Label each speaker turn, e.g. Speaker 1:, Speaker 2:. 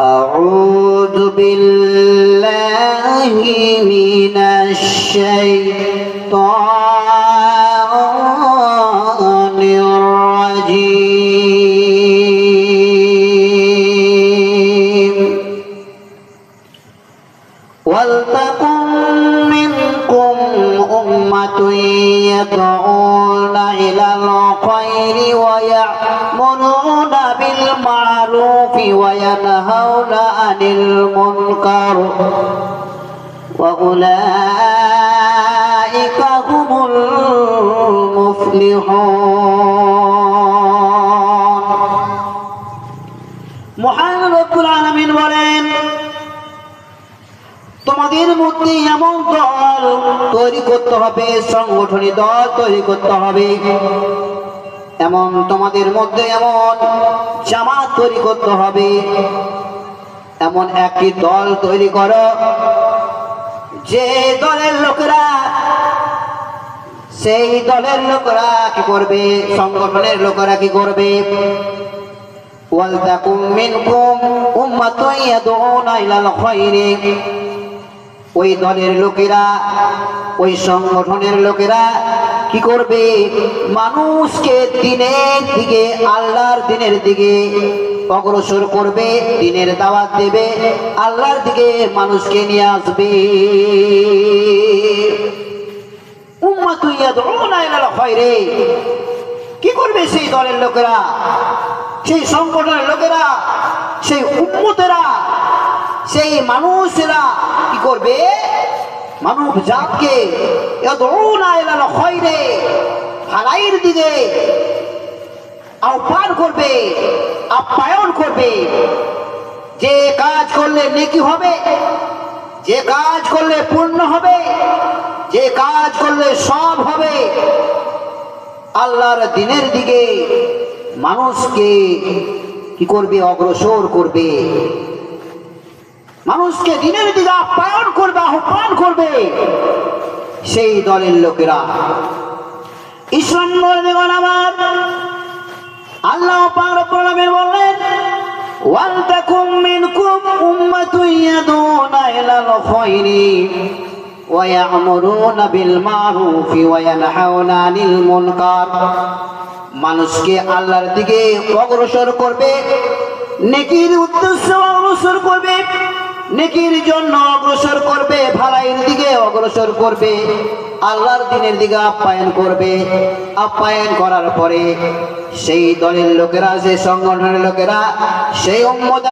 Speaker 1: أعوذ بالله من الشيطان الرجيم. أمة يدعون إلى الخير ويأمرون بالمعروف وينهون عن المنكر وأولئك هم المفلحون মহান রব্বুল আলামিন বলেন তোমাদের মধ্যে এমন দল তৈরি করতে হবে, সংগঠনী দল তৈরি করতে হবে। এমন তোমাদের মধ্যে এমন জামাত তৈরি করতে হবে। এমন একটি দল তৈরি করো, যে দলের লোকেরা, সেই দলের লোকেরা কি করবে? সংগঠনের লোকেরা কি করবে? ওয়ালতাকুম মিনকুম উম্মাতুন ইয়াদউনা ইলাল খায়রি ওই দলের লোকেরা, ওই সংগঠনের লোকেরা কি করবে? মানুষকে দিনের দিকে, আল্লাহর দিনের দিকে অগ্রসর করবে, দিনের দাওয়াত দেবে, আল্লাহর দিকে মানুষকে নিয়ে আসবে। কি করবে সেই দলের লোকেরা? সেই সংগঠনের লোকেরা? সেই উম্মতেরা? সেই মানুষেরা কি করবে? মানব জাতকে ভালাইয়ের দিকে আহ্বান করবে, আপ্যায়ন করবে। যে কাজ করলে নেকি হবে, যে কাজ করলে পূর্ণ হবে, যে কাজ করলে সব হবে, আল্লাহর দিনের দিকে মানুষকে কি করবে? অগ্রসর করবে। মানুষকে দিনের দিকে আপ্যায়ন করবে, আহ্বান করবে। সেই দলের লোকেরা। ইসলাম বলে দেখুন আমার আল্লাহ আলামিন বললেন ওয়া বিল মারুফি ওয়া মানুষকে আল্লাহর দিকে অগ্রসর করবে, নেকির উদ্দেশ্যে অগ্রসর করবে। নেকির জন্য অগ্রসর করবে, ভালাইয়ের দিকে অগ্রসর করবে, আল্লাহর দিনের দিকে আপ্যায়ন করবে। আপ্যায়ন করার পরে সেই দলের লোকেরা সেই সংগঠনের লোকেরা, সেই